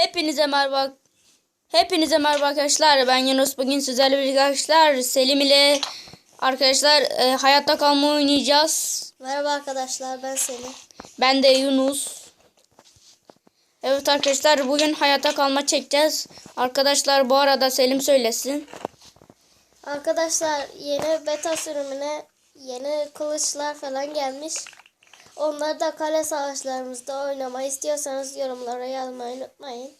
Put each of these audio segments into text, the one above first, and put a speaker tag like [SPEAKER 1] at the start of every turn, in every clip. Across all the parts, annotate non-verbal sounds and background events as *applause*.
[SPEAKER 1] Hepinize merhaba. Hepinize merhaba arkadaşlar. Ben Yunus. Bugün sizlerle birlikte arkadaşlar Selim ile arkadaşlar e, hayatta kalma oynayacağız.
[SPEAKER 2] Merhaba arkadaşlar ben Selim.
[SPEAKER 1] Ben de Yunus. Evet arkadaşlar bugün hayatta kalma çekeceğiz. Arkadaşlar bu arada Selim söylesin.
[SPEAKER 2] Arkadaşlar yeni beta sürümüne yeni kılıçlar falan gelmiş. Onları da kale savaşlarımızda oynamayı istiyorsanız yorumlara yazmayı unutmayın.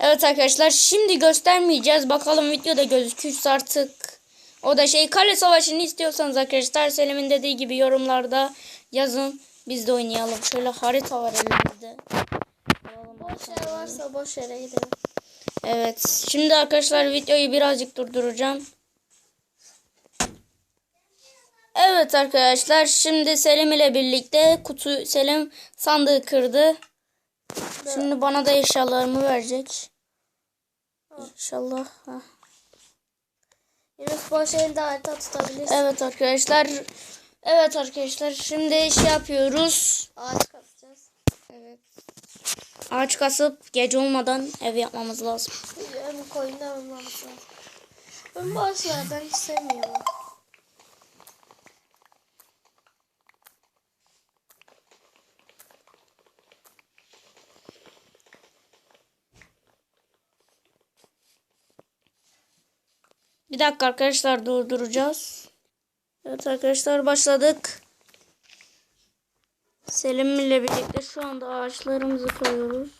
[SPEAKER 1] Evet arkadaşlar şimdi göstermeyeceğiz. Bakalım videoda gözükürse artık. O da şey kale savaşını istiyorsanız arkadaşlar Selim'in dediği gibi yorumlarda yazın. Biz de oynayalım. Şöyle harita var elimizde.
[SPEAKER 2] Boş yer varsa boş yere gidelim.
[SPEAKER 1] Evet. Şimdi arkadaşlar videoyu birazcık durduracağım. Evet arkadaşlar şimdi Selim ile birlikte kutu Selim sandığı kırdı. Şimdi bana da eşyalarımı verecek. İnşallah. Heh.
[SPEAKER 2] Yunus boş elde harita tutabilirsin.
[SPEAKER 1] Evet arkadaşlar. Evet arkadaşlar şimdi şey yapıyoruz.
[SPEAKER 2] Ağaç kazacağız.
[SPEAKER 1] Evet. Ağaç kasıp gece olmadan ev yapmamız lazım.
[SPEAKER 2] Hem koyundan olmamız lazım. Ben bu ağaçlardan hiç sevmiyorum.
[SPEAKER 1] Bir dakika arkadaşlar durduracağız. Evet arkadaşlar başladık. Selim ile birlikte şu anda ağaçlarımızı koyuyoruz.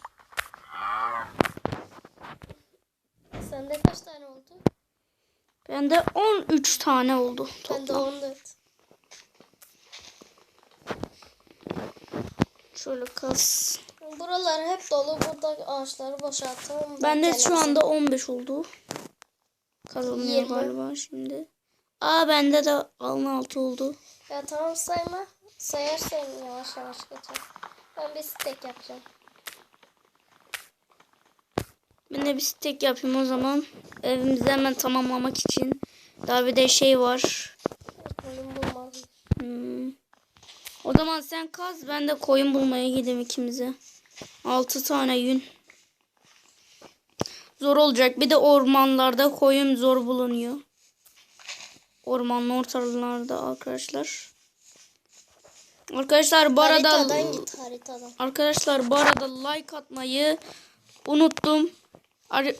[SPEAKER 2] Sende kaç tane oldu?
[SPEAKER 1] Bende 13 tane oldu
[SPEAKER 2] Bende
[SPEAKER 1] toplam.
[SPEAKER 2] 14.
[SPEAKER 1] Şöyle kas.
[SPEAKER 2] Buralar hep dolu. Burada ağaçları boşaltalım.
[SPEAKER 1] Bende şu anda 15 oldu. Kazanıyor galiba şimdi. Aa bende de 16 oldu.
[SPEAKER 2] Ya tamam sayma. Sayarsan yavaş yavaş geçer. Ben bir stek yapacağım.
[SPEAKER 1] Ben de bir stek yapayım o zaman. Evimizi hemen tamamlamak için. Daha bir de şey var.
[SPEAKER 2] Benim bulmalıyım.
[SPEAKER 1] Hmm. O zaman sen kaz ben de koyun bulmaya gideyim ikimize. 6 tane yün. Zor olacak. Bir de ormanlarda koyun zor bulunuyor. Ormanın ortalarında arkadaşlar. Arkadaşlar bu arada
[SPEAKER 2] Haritadan git haritadan.
[SPEAKER 1] arkadaşlar bu arada like atmayı unuttum.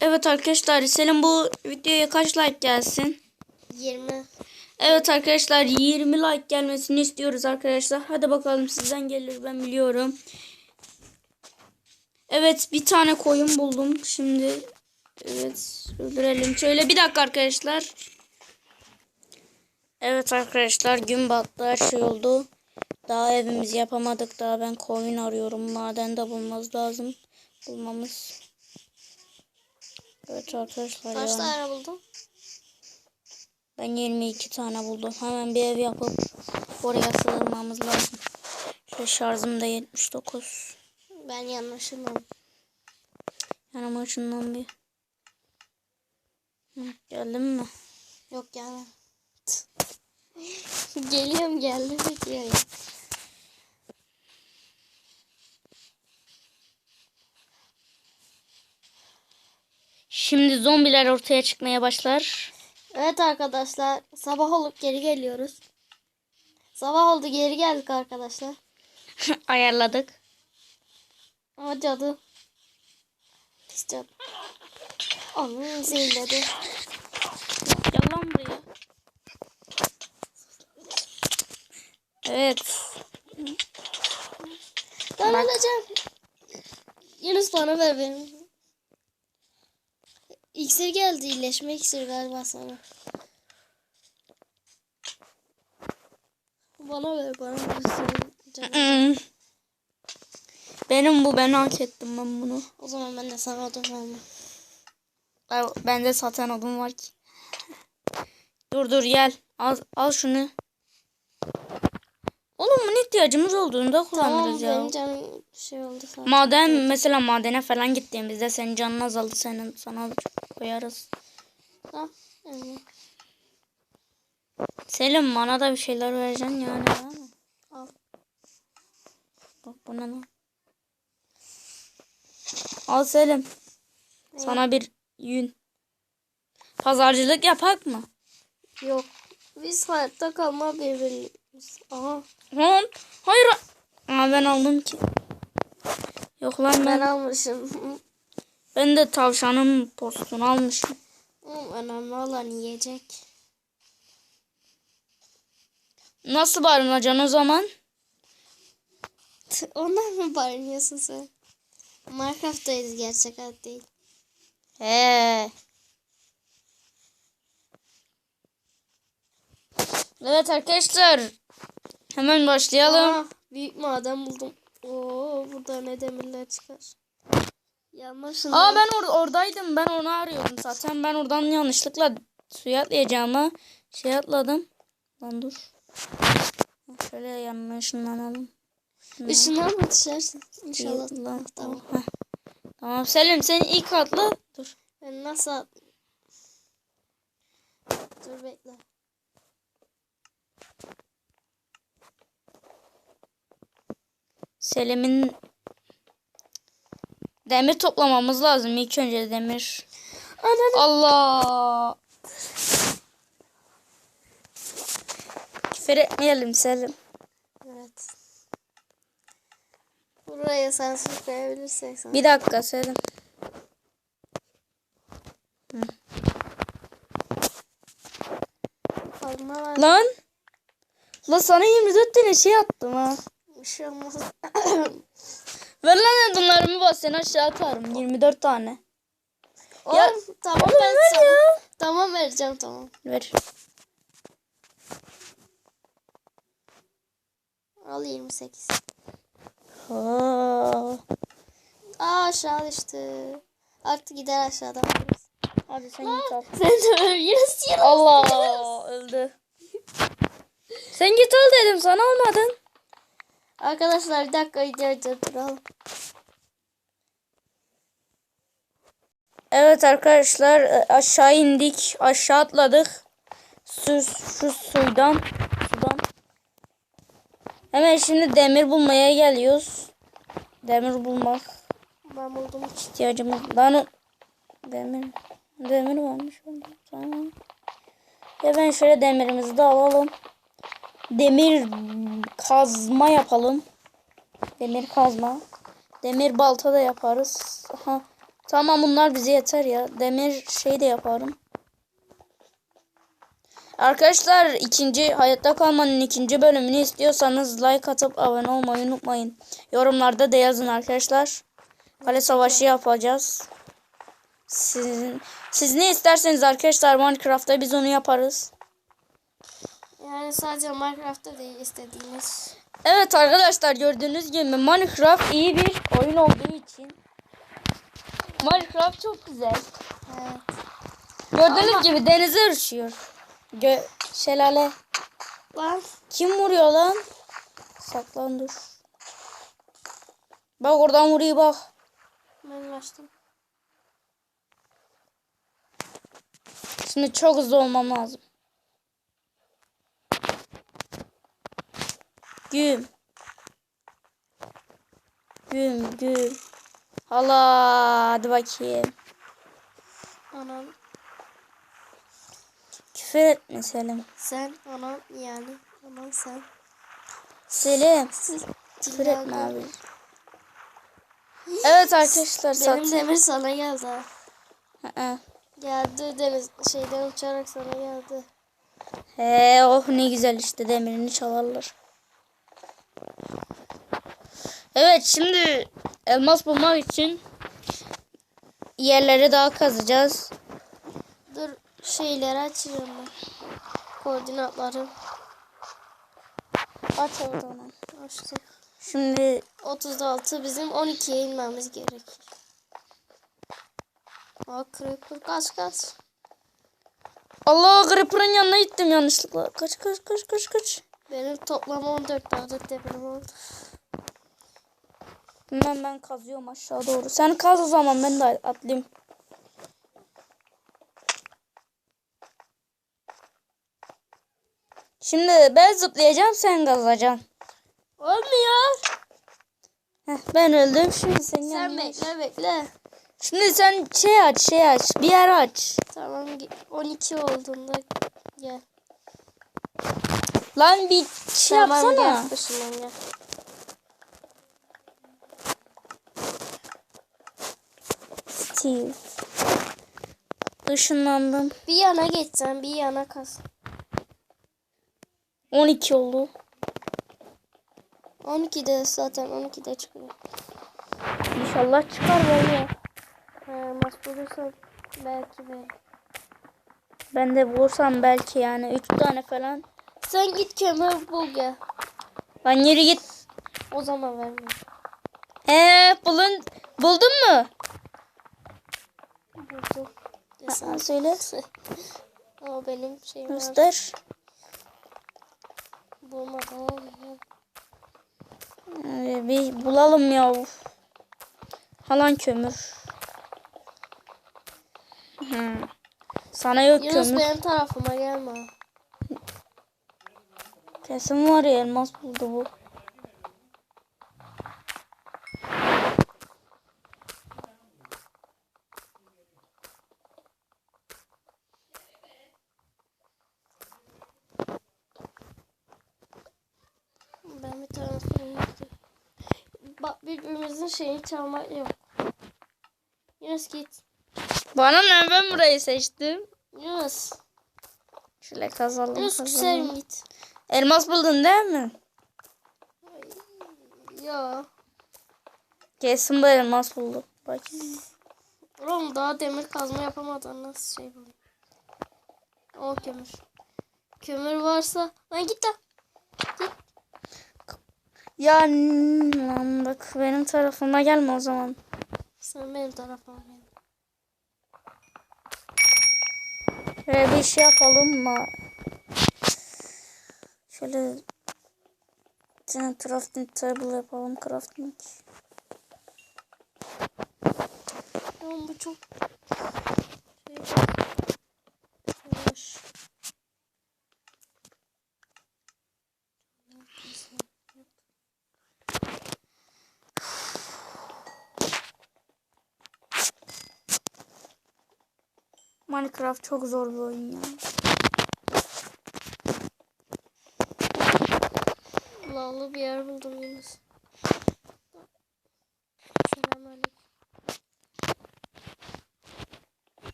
[SPEAKER 1] Evet arkadaşlar Selim bu videoya kaç like gelsin?
[SPEAKER 2] 20.
[SPEAKER 1] Evet arkadaşlar 20 like gelmesini istiyoruz arkadaşlar. Hadi bakalım sizden gelir ben biliyorum. Evet bir tane koyun buldum. Şimdi evet öldürelim. Şöyle bir dakika arkadaşlar. Evet arkadaşlar gün battı her şey oldu. Daha evimizi yapamadık. Daha ben koyun arıyorum. Maden de bulmamız lazım. Bulmamız. Evet arkadaşlar
[SPEAKER 2] Kaç
[SPEAKER 1] ya.
[SPEAKER 2] tane buldun?
[SPEAKER 1] Ben 22 tane buldum. Hemen bir ev yapıp oraya sığınmamız lazım. Şöyle şarjım da 79.
[SPEAKER 2] Ben yanlışım.
[SPEAKER 1] Yanıma şundan bir. Geldin mi?
[SPEAKER 2] Yok yani. *laughs* Geliyorum geldim diyor.
[SPEAKER 1] Şimdi zombiler ortaya çıkmaya başlar.
[SPEAKER 2] Evet arkadaşlar sabah olup geri geliyoruz. Sabah oldu geri geldik arkadaşlar. *laughs*
[SPEAKER 1] Ayarladık.
[SPEAKER 2] Ama cadı. Pis cadı. Onu zehirledi.
[SPEAKER 1] Gel lan buraya. Evet.
[SPEAKER 2] Ben
[SPEAKER 1] Bak.
[SPEAKER 2] öleceğim. Yunus bana ver benim. İksir geldi. iyileşme iksiri galiba sana. Bana ver bana ver.
[SPEAKER 1] Benim bu ben hak ettim ben bunu.
[SPEAKER 2] O zaman ben de sana odun vermem.
[SPEAKER 1] Bende zaten odun var ki. Dur dur gel. Al, al şunu. Oğlum bunun ihtiyacımız olduğunda
[SPEAKER 2] Tamam
[SPEAKER 1] kullanırız ya.
[SPEAKER 2] benim canım şey oldu sana.
[SPEAKER 1] Maden mesela madene falan gittiğimizde senin canın azaldı senin sana koyarız.
[SPEAKER 2] Tamam. Evet.
[SPEAKER 1] Selim bana da bir şeyler vereceksin yani.
[SPEAKER 2] Al.
[SPEAKER 1] Bak bu ne lan? Al Selim. Sana bir yün. Pazarcılık yapak mı?
[SPEAKER 2] Yok. Biz hayatta kalma birbirimiz. Aha.
[SPEAKER 1] Lan hayır. Aa, ben aldım ki. Yok lan
[SPEAKER 2] Ben
[SPEAKER 1] ben.
[SPEAKER 2] almışım. *laughs*
[SPEAKER 1] Ben de tavşanın postunu almışım.
[SPEAKER 2] Önemli olan yiyecek.
[SPEAKER 1] Nasıl barınacaksın o zaman?
[SPEAKER 2] Ondan mı barınıyorsun sen? Minecraft'tayız gerçek hayat değil.
[SPEAKER 1] He. Evet arkadaşlar. Hemen başlayalım.
[SPEAKER 2] Aa, büyük maden buldum. Oo burada ne demirler çıkar. Yanlışın.
[SPEAKER 1] Aa ben or oradaydım. Ben onu arıyordum zaten. Ben oradan yanlışlıkla suya atlayacağıma şey atladım. Lan dur. Şöyle yanına ışınlanalım.
[SPEAKER 2] Işından mı düşersin? İnşallah.
[SPEAKER 1] Lan.
[SPEAKER 2] Tamam.
[SPEAKER 1] Heh. Tamam Selim sen ilk atla. Dur.
[SPEAKER 2] Ben nasıl at- Dur bekle.
[SPEAKER 1] Selim'in demir toplamamız lazım ilk önce demir.
[SPEAKER 2] Ananı.
[SPEAKER 1] Allah. Küfür etmeyelim Selim.
[SPEAKER 2] Evet. Buraya sen koyabilirsen sen.
[SPEAKER 1] Bir dakika.
[SPEAKER 2] Kalma var.
[SPEAKER 1] Lan. Sana 24 tane şey attım ha.
[SPEAKER 2] Bir şey olmaz. *coughs*
[SPEAKER 1] Ver lan adımlarımı bas seni aşağı atarım. 24 tane.
[SPEAKER 2] Oğlum tamam
[SPEAKER 1] Oğlum
[SPEAKER 2] ben
[SPEAKER 1] ver
[SPEAKER 2] sana.
[SPEAKER 1] ya.
[SPEAKER 2] Tamam vereceğim tamam.
[SPEAKER 1] Ver.
[SPEAKER 2] Al 28.
[SPEAKER 1] Ha.
[SPEAKER 2] Aa aşağı düştü. Artık gider aşağıdan.
[SPEAKER 1] Hadi sen git al.
[SPEAKER 2] Sen de ölüyorsun.
[SPEAKER 1] Allah öldü. Sen git al dedim sana almadın.
[SPEAKER 2] Arkadaşlar bir dakika videoyu durduralım.
[SPEAKER 1] Evet arkadaşlar e, aşağı indik. Aşağı atladık. Su, şu suydan. Hemen şimdi demir bulmaya geliyoruz. Demir bulmak
[SPEAKER 2] Ben buldum.
[SPEAKER 1] ihtiyacımız. O- demir. Demir varmış. Tamam. Ya ben şöyle demirimizi de alalım. Demir kazma yapalım. Demir kazma. Demir balta da yaparız. Aha. Tamam bunlar bize yeter ya. Demir şey de yaparım. Arkadaşlar ikinci hayatta kalmanın ikinci bölümünü istiyorsanız like atıp abone olmayı unutmayın. Yorumlarda da yazın arkadaşlar. Kale savaşı yapacağız. Sizin, siz ne isterseniz arkadaşlar Minecraft'ta biz onu yaparız.
[SPEAKER 2] Yani sadece Minecraft'ta değil istediğiniz.
[SPEAKER 1] Evet arkadaşlar gördüğünüz gibi Minecraft iyi bir oyun olduğu için Minecraft çok güzel.
[SPEAKER 2] Evet.
[SPEAKER 1] Gördüğünüz gibi denize uçuyor. Gö şelale.
[SPEAKER 2] Lan
[SPEAKER 1] Kim vuruyor lan? Saklan dur. Bak oradan vuruyor bak.
[SPEAKER 2] ben açtım.
[SPEAKER 1] Şimdi çok hızlı olmam lazım. Güm. Güm güm. Allah hadi bakayım.
[SPEAKER 2] Anam
[SPEAKER 1] Küfür etme Selim.
[SPEAKER 2] sen anam yani anam sen.
[SPEAKER 1] Selim. Küfür etme abi. *laughs* Evet arkadaşlar
[SPEAKER 2] Benim
[SPEAKER 1] zaten.
[SPEAKER 2] demir sana geldi ha.
[SPEAKER 1] Hı-hı.
[SPEAKER 2] Geldi deniz şeyden uçarak sana geldi.
[SPEAKER 1] He oh ne güzel işte demirini çalarlar. Evet şimdi elmas bulmak için yerleri daha kazacağız.
[SPEAKER 2] Şeyleri açıyorum ben. Koordinatları
[SPEAKER 1] Aç oradan.
[SPEAKER 2] açtım.
[SPEAKER 1] Şimdi
[SPEAKER 2] 36 bizim 12'ye inmemiz gerekir. Aa creeper kaç kaç.
[SPEAKER 1] Allah Creeper'ın yanına gittim yanlışlıkla. Kaç kaç kaç kaç kaç.
[SPEAKER 2] Benim toplam 14 adet deprem oldu.
[SPEAKER 1] Hemen ben kazıyorum aşağı doğru. Sen kaz o zaman ben de atlayayım. Şimdi ben zıplayacağım sen kazacaksın.
[SPEAKER 2] Olmuyor.
[SPEAKER 1] Heh, ben öldüm şimdi
[SPEAKER 2] Sen
[SPEAKER 1] yanına.
[SPEAKER 2] bekle bekle.
[SPEAKER 1] Şimdi sen şey aç şey aç. Bir yer aç.
[SPEAKER 2] Tamam ge- 12 olduğunda gel.
[SPEAKER 1] Lan bir şey
[SPEAKER 2] tamam
[SPEAKER 1] yapsana.
[SPEAKER 2] gel başımdan gel.
[SPEAKER 1] Steve. Işınlandım.
[SPEAKER 2] Bir yana geçsen bir yana kas.
[SPEAKER 1] 12 oldu.
[SPEAKER 2] 12'de zaten 12'de çıkıyor.
[SPEAKER 1] İnşallah çıkar böyle.
[SPEAKER 2] Ha, mas belki böyle.
[SPEAKER 1] Ben de bulursam belki yani 3 tane falan.
[SPEAKER 2] Sen git kömür bul gel.
[SPEAKER 1] Lan yürü git.
[SPEAKER 2] O zaman vermem.
[SPEAKER 1] He bulun buldun mu?
[SPEAKER 2] Buldum.
[SPEAKER 1] Ha, söyle.
[SPEAKER 2] Ama benim şeyim var.
[SPEAKER 1] Göster.
[SPEAKER 2] Olmuyor.
[SPEAKER 1] Ee, bir bulalım ya. Halan kömür. Hı. Sana yok
[SPEAKER 2] Yunus
[SPEAKER 1] kömür.
[SPEAKER 2] benim tarafıma gelme.
[SPEAKER 1] Kesin var ya elmas buldu bu.
[SPEAKER 2] Ben bir tarafını yiyeceğim. Bak şeyini çalmak yok. Yunus git.
[SPEAKER 1] Bana ne ben burayı seçtim.
[SPEAKER 2] Yunus.
[SPEAKER 1] Şöyle kazalım
[SPEAKER 2] Yunus
[SPEAKER 1] kazalım.
[SPEAKER 2] git.
[SPEAKER 1] Elmas buldun değil mi?
[SPEAKER 2] Ya.
[SPEAKER 1] Kesin bu elmas buldu. Bak.
[SPEAKER 2] Oğlum daha demir kazma yapamadan nasıl şey bulayım? O kömür. Kömür varsa lan git lan.
[SPEAKER 1] Ya lan bak benim tarafıma gelme o zaman.
[SPEAKER 2] Sen benim tarafıma gel.
[SPEAKER 1] Şöyle bir şey yapalım mı? Şöyle tane crafting table yapalım. Crafting.
[SPEAKER 2] Oğlum bu çok şey yavaş.
[SPEAKER 1] Minecraft çok zor bir oyun ya.
[SPEAKER 2] Lavlı bir yer buldum Yunus. Selamünaleyküm.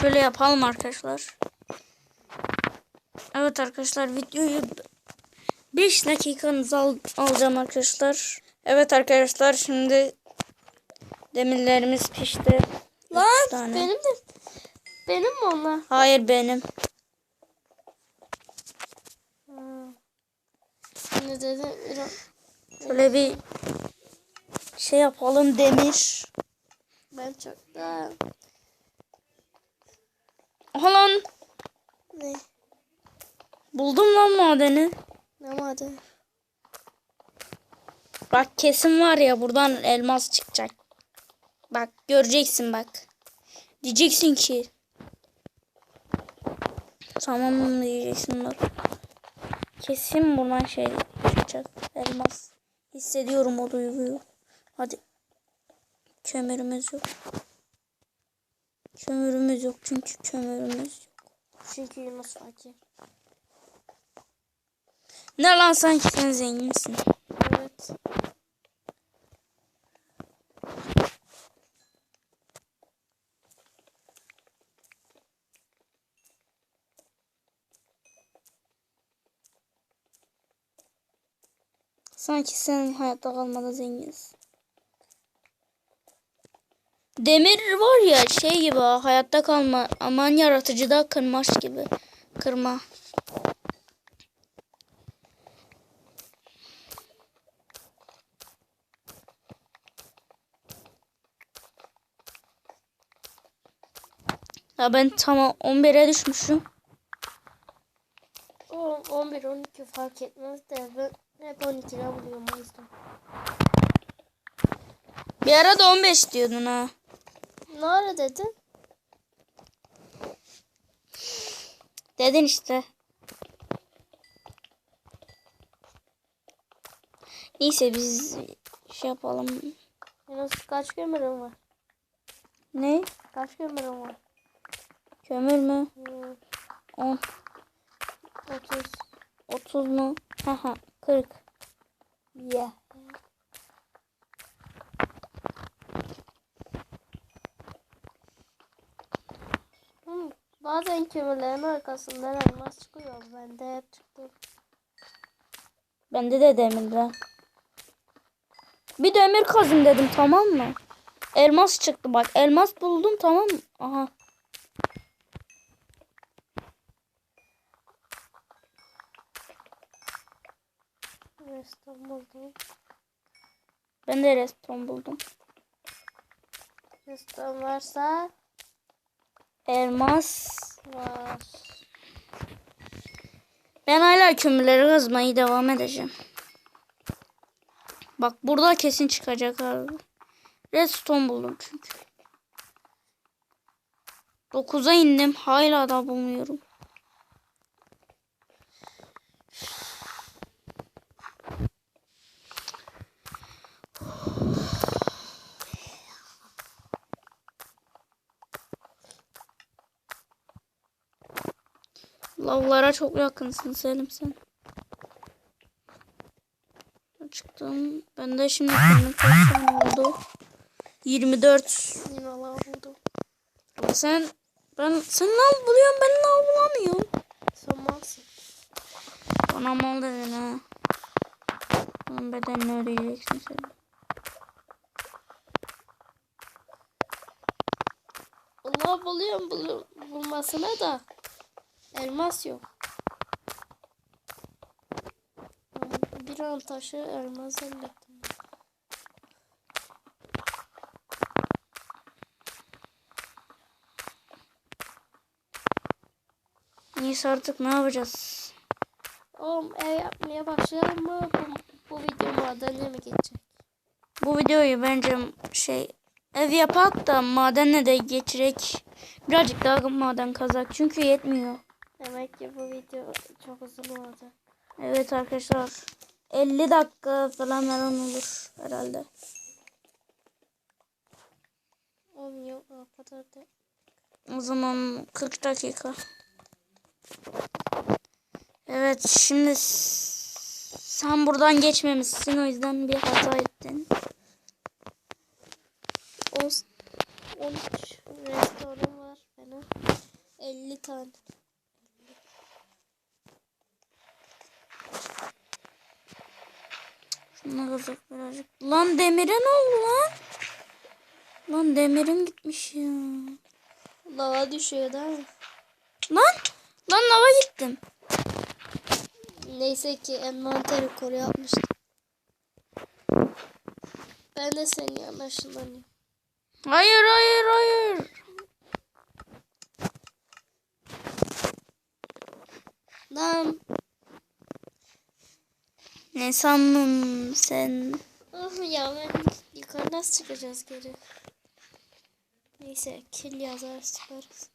[SPEAKER 1] Şöyle yapalım arkadaşlar. Evet arkadaşlar videoyu 5 dakikanızı al alacağım arkadaşlar. Evet arkadaşlar şimdi demirlerimiz pişti.
[SPEAKER 2] Lan benim de benim mi onlar?
[SPEAKER 1] Hayır benim.
[SPEAKER 2] Ne dedim?
[SPEAKER 1] Şöyle bir şey yapalım demir.
[SPEAKER 2] Ben çok da
[SPEAKER 1] Aha lan
[SPEAKER 2] ne?
[SPEAKER 1] buldum lan madeni.
[SPEAKER 2] Ne maden?
[SPEAKER 1] Bak kesin var ya buradan elmas çıkacak. Bak göreceksin bak. Diyeceksin ki. Tamam diyeceksin bak. Kesin buradan şey çıkacak. Elmas. Hissediyorum o duyguyu. Hadi. Kömürümüz yok. Kömürümüz yok çünkü kömürümüz yok.
[SPEAKER 2] Çünkü Yunus fakir.
[SPEAKER 1] Ne lan sanki sen zenginsin.
[SPEAKER 2] Evet.
[SPEAKER 1] Sanki sen hayatta kalmada zenginsin. Demir var ya şey gibi ha, hayatta kalma aman yaratıcıda kırmaç gibi. Kırma. Ya ben tamam 11'e düşmüşüm.
[SPEAKER 2] O 11 12 fark etmez de ben hep 12'de buluyorum o yüzden.
[SPEAKER 1] Bir ara da 15 diyordun ha.
[SPEAKER 2] Ne ara dedin?
[SPEAKER 1] Dedin işte. Neyse biz şey yapalım.
[SPEAKER 2] Yunus kaç kömürün var?
[SPEAKER 1] Ne?
[SPEAKER 2] Kaç kömürün var?
[SPEAKER 1] Kömür mü?
[SPEAKER 2] Hmm,
[SPEAKER 1] 10,
[SPEAKER 2] 30.
[SPEAKER 1] 30 mu? Haha 40.
[SPEAKER 2] Yeah. Hmm, bazen kömürlerin arkasından elmas çıkıyor. Bende hep çıktı.
[SPEAKER 1] Bende de demirde. Bir demir kazın dedim tamam mı? Elmas çıktı bak. Elmas buldum tamam mı? Aha.
[SPEAKER 2] Reston buldum.
[SPEAKER 1] Ben de reston buldum.
[SPEAKER 2] Reston varsa
[SPEAKER 1] Elmas.
[SPEAKER 2] var.
[SPEAKER 1] Ben hala kömürleri kazmaya devam edeceğim. Bak burada kesin çıkacak abi. Redstone buldum çünkü. 9'a indim. Hala da bulmuyorum. Lavlara çok yakınsın Selim sen. Çıktım. Ben de şimdi benim kaç tane oldu? 24.
[SPEAKER 2] Yine lav buldum.
[SPEAKER 1] Ama sen ben sen lav buluyorsun ben lav bulamıyorum.
[SPEAKER 2] Sen malsın.
[SPEAKER 1] Bana mal dedin ha. Onun bedenini ödeyeceksin sen.
[SPEAKER 2] Allah buluyorum bul bulmasına da elmas yok. Bir an taşı elmas zannettim.
[SPEAKER 1] Neyse artık ne yapacağız?
[SPEAKER 2] Oğlum ev yapmaya başlayalım mı? Bu, bu video madenle mi geçecek?
[SPEAKER 1] Bu videoyu bence şey ev yapak da madenle de geçirek. Birazcık daha maden kazak çünkü yetmiyor.
[SPEAKER 2] Demek ki bu video çok uzun olacak.
[SPEAKER 1] Evet arkadaşlar. 50 dakika falan falan olur herhalde.
[SPEAKER 2] Oğlum yok o kadar da.
[SPEAKER 1] O zaman 40 dakika. Evet şimdi sen buradan geçmemişsin o yüzden bir hata ettin.
[SPEAKER 2] 10, 13 restoranım var benim. 50 tane.
[SPEAKER 1] Şuna kazak birazcık. Lan demire ne oldu lan? Lan demirim gitmiş ya.
[SPEAKER 2] Lava düşüyor mi?
[SPEAKER 1] Lan lan lava gittim.
[SPEAKER 2] Neyse ki envanteri koru yapmıştım. Ben de senin yanına ışınlanıyorum.
[SPEAKER 1] Hayır hayır hayır.
[SPEAKER 2] Lan.
[SPEAKER 1] Ne sandın sen?
[SPEAKER 2] Ah ya ben yukarı nasıl çıkacağız geri? Neyse kill yazarız çıkarız.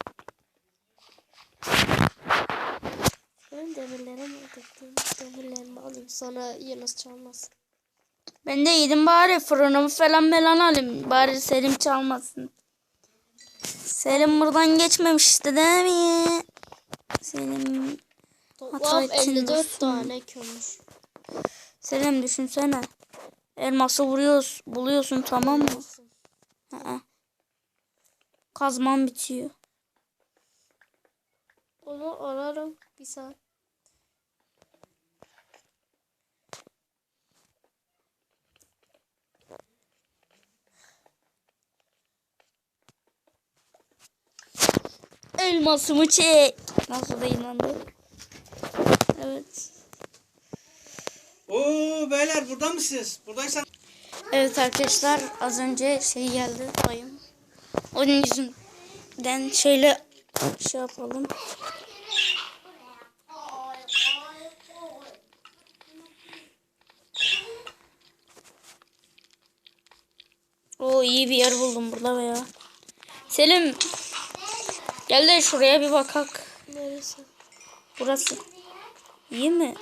[SPEAKER 2] Ben demirlerimi ödettim. Demirlerimi alayım sonra Yunus çalmasın.
[SPEAKER 1] Ben de yedim bari fırınımı falan falan alayım. Bari Selim çalmasın. Selim buradan geçmemişti değil mi? Selim
[SPEAKER 2] Toplam
[SPEAKER 1] Hata ettin
[SPEAKER 2] 54
[SPEAKER 1] dostum.
[SPEAKER 2] tane kömür.
[SPEAKER 1] Selim düşünsene. Elması vuruyoruz, buluyorsun tamam mı? Hı Kazman bitiyor.
[SPEAKER 2] Onu ararım bir saat.
[SPEAKER 1] Elmasımı çek. Nasıl da inandı? Evet.
[SPEAKER 3] Oo beyler burada mısınız? Buradaysan
[SPEAKER 1] Evet arkadaşlar az önce şey geldi dayım. Onun yüzünden şeyle şey yapalım. O iyi bir yer buldum burada veya. Selim gel de şuraya bir bakak.
[SPEAKER 2] Neresi?
[SPEAKER 1] Burası. İyi mi?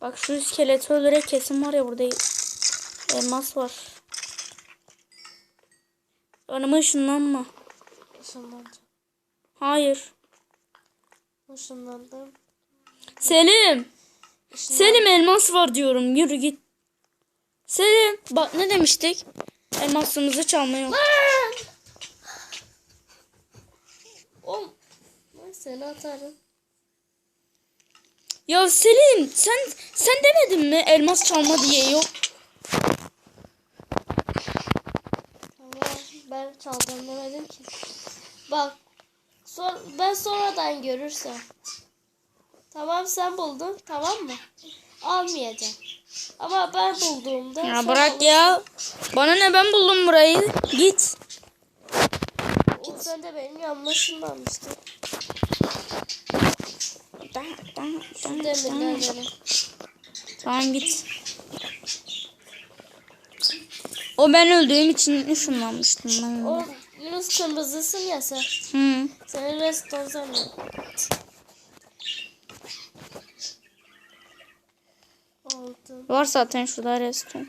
[SPEAKER 1] Bak şu iskeleti öldürerek kesin var ya burada elmas var. Önüme ışınlanma.
[SPEAKER 2] Işınlandım.
[SPEAKER 1] Hayır.
[SPEAKER 2] Işınlandım.
[SPEAKER 1] Selim. Selim elmas var diyorum. Yürü git. Selim. Bak ne demiştik? Elmasımızı çalma yok.
[SPEAKER 2] Oğlum. Ben seni atarım.
[SPEAKER 1] Ya Selim sen sen demedin mi elmas çalma diye yok.
[SPEAKER 2] Ben çaldım demedim ki. Bak. Son, ben sonradan görürsem. Tamam sen buldun. Tamam mı? Almayacağım. Ama ben bulduğumda.
[SPEAKER 1] Ya bırak
[SPEAKER 2] alırsın.
[SPEAKER 1] ya. Bana ne ben buldum burayı. Git.
[SPEAKER 2] O sen de benim yanıma ışınlanmıştın. Şu demirler benim.
[SPEAKER 1] Tamam git. O ben öldüğüm için ışınlanmıştım ben.
[SPEAKER 2] O Yunus kırmızısın ya sen.
[SPEAKER 1] Hı.
[SPEAKER 2] Senin reston sanıyorum. Oldu.
[SPEAKER 1] Var zaten şurada restoran.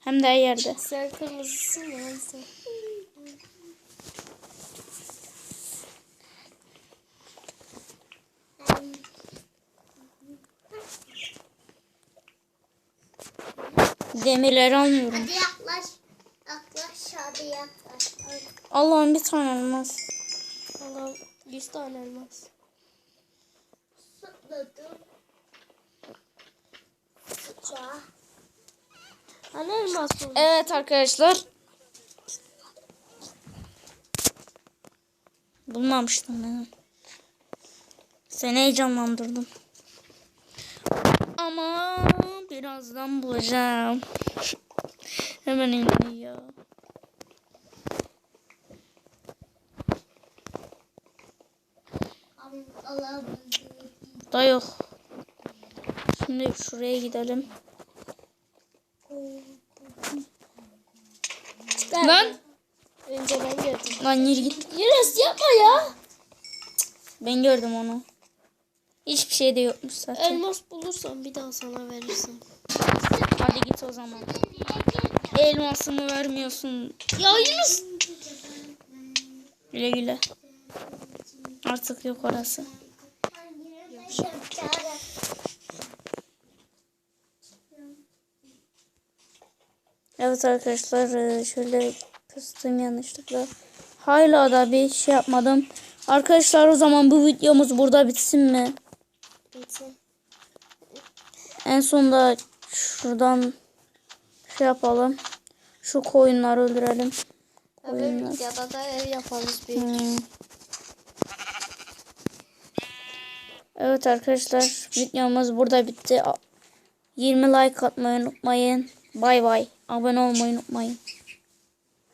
[SPEAKER 1] Hem de yerde.
[SPEAKER 2] Sen kırmızısın ya o yüzden.
[SPEAKER 1] Demirleri almıyorum.
[SPEAKER 4] Hadi yaklaş. Yaklaş hadi yaklaş.
[SPEAKER 1] Allah'ım bir tane olmaz.
[SPEAKER 2] Allah 100 tane elmas.
[SPEAKER 4] Sıkladım.
[SPEAKER 2] Hani elmas bu?
[SPEAKER 1] Evet arkadaşlar. Bulmamıştım ben. Seni heyecanlandırdım. Ama birazdan bulacağım. Hemen iniyor.
[SPEAKER 4] Allah'ım.
[SPEAKER 1] Da yok. Şimdi şuraya gidelim.
[SPEAKER 2] Çıkar.
[SPEAKER 1] Lan.
[SPEAKER 2] Önce ben gördüm.
[SPEAKER 1] Lan yürü git.
[SPEAKER 2] Yunus yapma ya.
[SPEAKER 1] Ben gördüm onu. Hiçbir şey de yokmuş zaten.
[SPEAKER 2] Elmas bulursan bir daha sana verirsin.
[SPEAKER 1] Hadi git o zaman. Elmasımı vermiyorsun.
[SPEAKER 2] Ya Yunus.
[SPEAKER 1] Güle güle. Artık yok orası. Evet arkadaşlar e, şöyle kıstım yanlışlıkla. Hala da bir şey yapmadım. Arkadaşlar o zaman bu videomuz burada bitsin mi?
[SPEAKER 2] Bitsin.
[SPEAKER 1] En sonunda şuradan şey yapalım. Şu koyunları öldürelim.
[SPEAKER 2] Öbür
[SPEAKER 1] Oyunlar.
[SPEAKER 2] videoda da ev yaparız bir.
[SPEAKER 1] Hmm. Evet arkadaşlar videomuz burada bitti. 20 like atmayı unutmayın. Bay bay. Abone olmayı unutmayın.